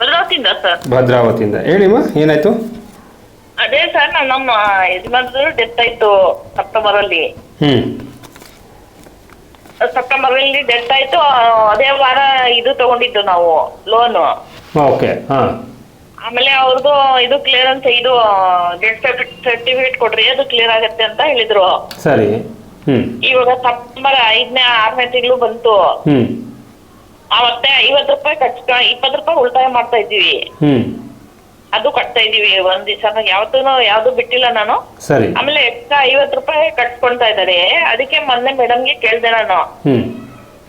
ಭದ್ರಾವತಿಯಿಂದ ಸರ್ ಭದ್ರಾವತಿಯಿಂದ. ಹೇಳಿಮ್ಮ ಏನಾಯ್ತು? ಅದೇ ಸರ್ ನಮ್ಮ ಯಜಮಾನ್ರು ಡೆತ್ ಆಯ್ತು ಸೆಪ್ಟೆಂಬರ್ ಅಲ್ಲಿ. ಹ್ಮ್. ಸೆಪ್ಟೆಂಬರ್ ಅಲ್ಲಿ ಡೆತ್ ಆಯ್ತು ಅದೇ ವಾರ ಇದು ತಗೊಂಡಿದ್ದು ನಾವು ಲೋನ್ ಓಕೆ ಹಾಂ. ಆಮೇಲೆ ಅವ್ರದ್ದು ಇದು ಕ್ಲಿಯರೆನ್ಸ್ ಇದು ಡೆತ್ ಸರ್ಟಿಫಿಕೇಟ್ ಕೊಡ್ರಿ ಅದು ಕ್ಲಿಯರ್ ಆಗತ್ತೆ ಅಂತ ಹೇಳಿದ್ರು. ಸರಿ ಇವಾಗ ಸೆಪ್ಟೆಂಬರ್ ಐದನೇ ಆರನೇ ತಿಂಗಳು ಬಂತು. ಹ್ಞೂ ಅವತ್ತೆ ಐವತ್ ರೂಪಾಯಿ ಕಟ್ ಇಪ್ಪತ್ ರೂಪಾಯಿ ಉಳಿತಾಯ ಮಾಡ್ತಾ ಇದ್ದೀವಿ. ಅದು ಕಟ್ತಾ ಇದೀವಿ ಒಂದ್ ದಿವಸ ಯಾವತ್ತೂ ಯಾವ್ದು ಬಿಟ್ಟಿಲ್ಲ ನಾನು. ಸರಿ. ಆಮೇಲೆ ಎಕ್ಸ್ಟ್ರಾ ಐವತ್ ರೂಪಾಯಿ ಕಟ್ಸ್ಕೊಂತಾ ಇದ್ದಾರೆ. ಅದಕ್ಕೆ ಮೊನ್ನೆ ಮೇಡಮ್ಗೆ ಕೇಳ್ದೆ ನಾನು.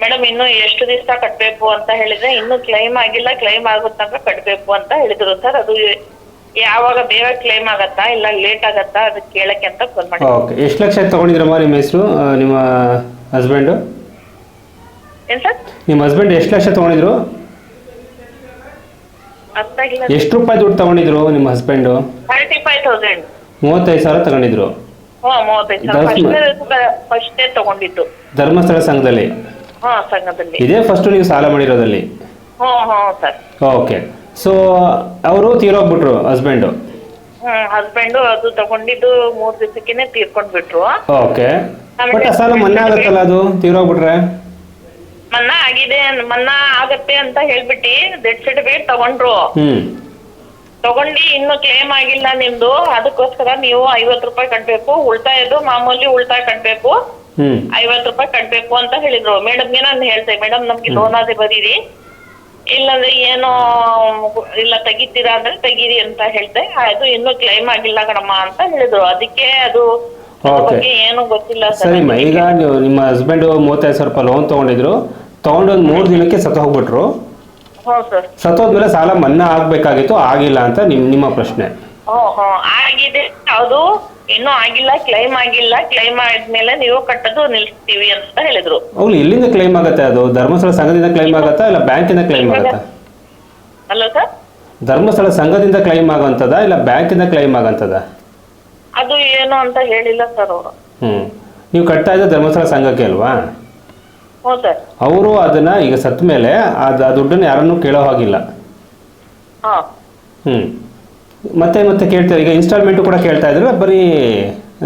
ಮೇಡಮ್ ಇನ್ನು ಎಷ್ಟು ದಿವಸ ಕಟ್ಬೇಕು ಅಂತ ಹೇಳಿದ್ರೆ ಇನ್ನು ಕ್ಲೈಮ್ ಆಗಿಲ್ಲ ಕ್ಲೈಮ್ ಆಗೋ ತನಕ ಕಟ್ಬೇಕು ಅಂತ ಹೇಳಿದ್ರು ಸರ್. ಅದು ಯಾವಾಗ ಬೇಗ ಕ್ಲೈಮ್ ಆಗತ್ತಾ ಇಲ್ಲ ಲೇಟ್ ಆಗತ್ತಾ ಅದಕ್ಕೆ ಕೇಳಕ್ಕೆ ಅಂತ ಫೋನ್ ಮಾಡಿ ಓಕೆ. ಎಷ್ಟು ಲಕ್ಷ ತಗೊಂಡಿದ್ರಮ್ಮ ನಿಮ್ಮ ಹೆಸರು ನಿಮ್ಮ ಹಸ್ಬೆಂಡು ಏನ್ ಸರ್? ನಿಮ್ಮ ಹಸ್ಬೆಂಡ್ ಎಷ್ಟು ಲಕ್ಷ ತಗೊಂಡಿದ್ರು? ಅಷ್ಟಾಗಿಲ್ಲ ಎಷ್ಟು ರೂಪಾಯಿ ದುಡ್ಡು ತಗೊಂಡಿದ್ರು ನಿಮ್ಮ ಹಸ್ಬೆಂಡು ಥರ್ಟಿ ಫೈವ್ ತೌಸಂಡ್ ಮೂವತ್ತೈದು ಸಾವಿರ ತಗೊಂಡಿದ್ರು. ಹ್ಞೂ ಮೂವತ್ತೈದು ಸಾವಿರ. ಫಸ್ಟೇ ತಗೊಂಡಿದ್ದು. ಧರ್ಮಸ್ಥಳ ಸಂಘದಲ್ಲಿ? ಹಾ ಸಂಘದಲ್ಲಿ. ಇದೇ ಫಸ್ಟ್ ನೀವು ಸಾಲ ಮಾಡಿರೋದಲ್ಲಿ? ಹ್ಞೂ ಹ್ಞೂ ಸರ್. ಓಕೆ. ಸೊ ಅವರು ತೀರೋಗ್ಬಿಟ್ರು ಹಸ್ಬೆಂಡು ಹಸ್ಬೆಂಡ್ ಹಸ್ಬೆಂಡು ಅದು ತಗೊಂಡಿದ್ದು ಮೂರ್ ದಿವಸಕ್ಕೆ ತೀರ್ಕೊಂಡ್ ಬಿಟ್ರು ಓಕೆ ಬಟ್ ಆ ಸಾಲ ಮನ್ನಾ ಆಗುತ್ತಲ್ಲ ಅದು? ತೀರೋಗ್ಬಿಟ್ರೆ? ಮನ್ನಾ ಆಗಿದೆ ಮನ್ನಾ ಆಗತ್ತೆ ಅಂತ ಹೇಳ್ಬಿಟ್ಟು ಡೆತ್ ಸರ್ಟಿಫಿಕೇಟ್ ತಗೊಂಡ್ರು. ತಗೊಂಡಿ ತಗೊಂಡು ಇನ್ನು ಕ್ಲೇಮ್ ಆಗಿಲ್ಲ ನಿಮ್ದು ಅದಕ್ಕೋಸ್ಕರ ನೀವು ಐವತ್ ರೂಪಾಯಿ ಕಟ್ಬೇಕು. ಉಳ್ತಾಯದ್ದು ಮಾಮೂಲಿ ಉಳ್ತಾಯ ಕಟ್ಬೇಕು. ಐವತ್ ರೂಪಾಯಿ ಕಟ್ಬೇಕು ಅಂತ ಹೇಳಿದ್ರು. ಮೇಡಮ್ಗೆ ನಾನು ಹೇಳ್ದೆ ಮೇಡಮ್ ನಮ್ಗೆ ಲೋನ್ ಆದ್ರೆ ಬರೀರಿ. ಇಲ್ಲಾಂದ್ರೆ ಏನೋ ಇಲ್ಲ ತೆಗಿತೀರಾ ಅಂದ್ರೆ ತೆಗೀರಿ ಅಂತ ಹೇಳ್ದೆ ಅದು ಇನ್ನೂ ಕ್ಲೈಮ್ ಆಗಿಲ್ಲ ಕಣಮ್ಮ ಅಂತ ಹೇಳಿದ್ರು. ಅದಕ್ಕೆ ಅದು. ಬಗ್ಗೆ ಏನು ಗೊತ್ತಿಲ್ಲ ಸರ್ ಸರಿಮ್ಮ ಈಗ ನೀವು ನಿಮ್ಮ ಹಸ್ಬೆಂಡು ಮೂವತ್ತೈದು ಸಾವಿರ ರೂಪಾಯಿ ಲೋನ್ ತಗೊಂಡಿದ್ರು. ತಗೊಂಡು ಒಂದು ಮೂರು ದಿನಕ್ಕೆ ಸತ್ತು ಹೋಗ್ಬಿಟ್ರು. ಹ್ಞೂ ಸರ್. ಸತ್ತೋದ್ಮೇಲೆ ಸಾಲ ಮನ್ನಾ ಆಗ್ಬೇಕಾಗಿತ್ತು ಆಗಿಲ್ಲ ಅಂತ ನಿಮ್ ನಿಮ್ಮ ಪ್ರಶ್ನೆ. ಹ್ಞೂ ಹ್ಞೂ. ಆಗಿದೆ. ಅದು ಇನ್ನೂ ಆಗಿಲ್ಲ ಕ್ಲೈಮ್ ಆಗಿಲ್ಲ. ಕ್ಲೈಮ್ ಆದ್ಮೇಲೆ ನೀವು ಕಟ್ಟೋದು ನಿಲ್ಲಿಸ್ತೀವಿ ಅಂತ ಹೇಳಿದ್ರು. ಅವ್ರು ಎಲ್ಲಿಂದ ಕ್ಲೈಮ್ ಆಗುತ್ತೆ ಅದು? ಧರ್ಮಸ್ಥಳ ಸಂಘದಿಂದ ಕ್ಲೈಮ್ ಆಗುತ್ತಾ ಇಲ್ಲ ಬ್ಯಾಂಕಿಂದ ಕ್ಲೈಮ್ ಆಗುತ್ತಾ? ಅಲ್ಲ ಸರ್? ಧರ್ಮಸ್ಥಳ ಸಂಘದಿಂದ ಕ್ಲೈಮ್ ಆಗಂತದ ಇಲ್ಲ ಬ್ಯಾಂಕಿಂದ ಕ್ಲೈಮ್ ಆಗೋಂಥದ ಅದು ಏನು ಅಂತ ಹೇಳಿಲ್ಲ ಸರ್ ಅವರು. ಹ್ಞೂ ನೀವು ಕಟ್ತಾ ಇದ್ದ ಧರ್ಮಸ್ಥಳ ಸಂಘಕ್ಕೆ ಅಲ್ವಾ? ಹ್ಞೂ ಸರ್ ಅವರು ಅದನ್ನ ಈಗ ಸತ್ತ ಮೇಲೆ ಅದು ಆ ದುಡ್ಡನ್ನು ಯಾರನ್ನೂ ಕೇಳೋ ಹಾಗಿಲ್ಲ. ಹಾ. ಹ್ಮ್. ಮತ್ತೆ ಮತ್ತೆ ಕೇಳ್ತಾರೆ. ಈಗ ಇನ್ಸ್ಟಾಲ್ಮೆಂಟು ಕೂಡ ಕೇಳ್ತಾ ಇದ್ರೆ. ಬರೀ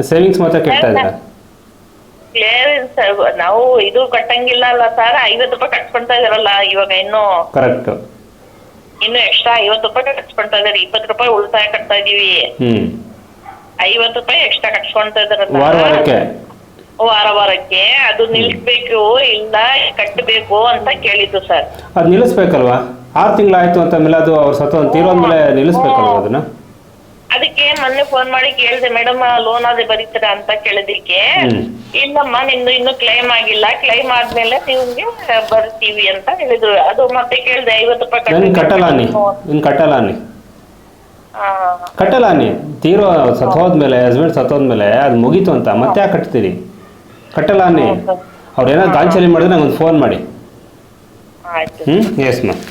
ಸೇವಿಂಗ್ಸ್ ಮಾತ್ರ ಕೇಳ್ತಾ ಇದ್ದಾರೆ ಸರ್. ನಾವು ಇದು ಕಟ್ಟಂಗಿಲ್ಲ ಅಲ್ಲ ಸರ್ ಐವತ್ತು ರೂಪಾಯಿ ಕಟ್ಕೊಂತಾ ಇದಾರಲ್ಲ ಇವಾಗ ಇನ್ನು ಕರೆಕ್ಟ್ ಇನ್ನು ಎಕ್ಸ್ಟ್ರಾ ಐವತ್ತು ರೂಪಾಯಿ ಕಟ್ಸ್ಕೊಂತಾ ಇದಾರೆ. ಇಪ್ಪತ್ತು ರೂಪಾಯಿ ಉಳಿತಾಯ ಕಟ್ತಾ ಇದೀವಿ. ಹ್ಞೂ ಐವತ್ತು ರೂಪಾಯಿ ಎಕ್ಸ್ಟ್ರಾ ಕಟ್ಸ್ಕೊಂತಾ ಇದ್ರೆ ವಾರ ವಾರಕ್ಕೆ? ವಾರ ವಾರಕ್ಕೆ. ಅದು ನಿಲ್ಸ್ಬೇಕು ಇಲ್ಲ ಕಟ್ಟಬೇಕು ಅಂತ ಕೇಳಿದ್ದು ಸರ್. ಅದು ನಿಲ್ಲಿಸ್ಬೇಕಲ್ವಾ? ಆರು ತಿಂಗಳಾಯ್ತು ಅಂತ ಮೇಲೆ ಅದು ಅವ್ರು ಸತ್ತು ಮೇಲೆ ನಿಲ್ಲಿಸ್ಬೇಕಲ್ವಾ ಅದನ್ನ? ಅದಕ್ಕೆ ಮೊನ್ನೆ ಫೋನ್ ಮಾಡಿ ಕೇಳಿದೆ ಮೇಡಮ್ ಲೋನ್ ಅದೇ ಬರೀತೀರಾ ಅಂತ ಕೇಳಿದಕ್ಕೆ. ಇಲ್ಲಮ್ಮ ನಿಮ್ದು ಇನ್ನು ಕ್ಲೈಮ್ ಆಗಿಲ್ಲ. ಕ್ಲೈಮ್ ಆದ್ಮೇಲೆ ನಿಮ್ಗೆ ಬರ್ತೀವಿ ಅಂತ ಹೇಳಿದ್ರು. ಅದು ಮತ್ತೆ ಕೇಳಿದೆ ಐವತ್ತು ರೂಪಾಯಿ ಕಟ್ಟಲಾನಿ ಕಟ್ಟಲ್ಲ ನೀ. ಇನ್ ಕಟ್ಟಲ್ಲ ನೀ. ಆ, ಕಟ್ಟಲ್ಲ ನೀ ತೀರೋ ಸತ್ತೋದ್ಮೇಲೆ ಹಸ್ಬೆಂಡ್ ಸತ್ತೋದ್ಮೇಲೆ ಅದು ಮುಗೀತು ಅಂತ. ಮತ್ತೆ ಯಾಕೆ ಕಟ್ತೀರಿ? ಕಟ್ಟಲ್ಲ ನೀ ಅವ್ರು ಏನಾದ್ರು ಗಾಂಚಲಿ ಮಾಡಿದ್ರೆ ನಂಗೊಂದು ಒಂದು ಫೋನ್ ಮಾಡಿ ಹ್ಞೂ ಎಸ್ ಮ್ಯಾಮ್